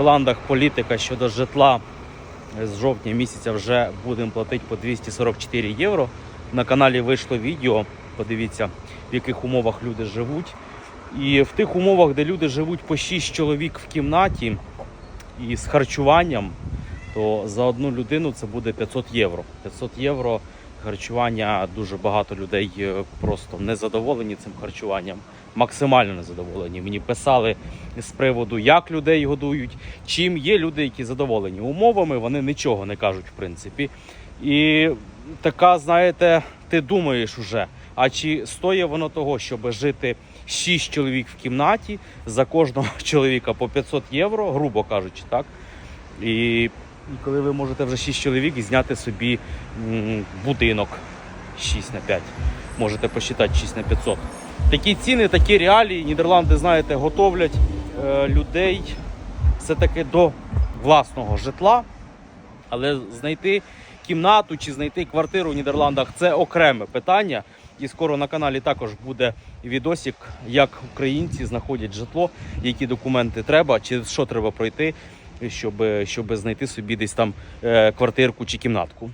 Нідерландах політика щодо житла з жовтня місяця вже будемо платити по 244 євро. На каналі вийшло відео. Подивіться, в яких умовах люди живуть. І в тих умовах, де люди живуть по 6 чоловік в кімнаті і з харчуванням, то за одну людину це буде 500 євро. 500 євро харчування дуже багато людей е, просто незадоволені цим харчуванням, максимально незадоволені. Мені писали з приводу, як людей годують, чим є люди, які задоволені умовами, вони нічого не кажуть, в принципі. І така, знаєте, ти думаєш уже, а чи стоїть воно того, щоб жити 6 чоловік в кімнаті за кожного чоловіка по 500 євро, грубо кажучи, так? І, і коли ви можете вже 6 чоловік і зняти собі будинок 6 на 5, можете посчитати 6 на 500. Такі ціни, такі реалії. Нідерланди, знаєте, готовлять е, людей все-таки до власного житла. Але знайти кімнату чи знайти квартиру в Нідерландах це окреме питання. І скоро на каналі також буде відосик, як українці знаходять житло, які документи треба, чи що треба пройти, щоб, щоб знайти собі десь там е, квартирку чи кімнатку.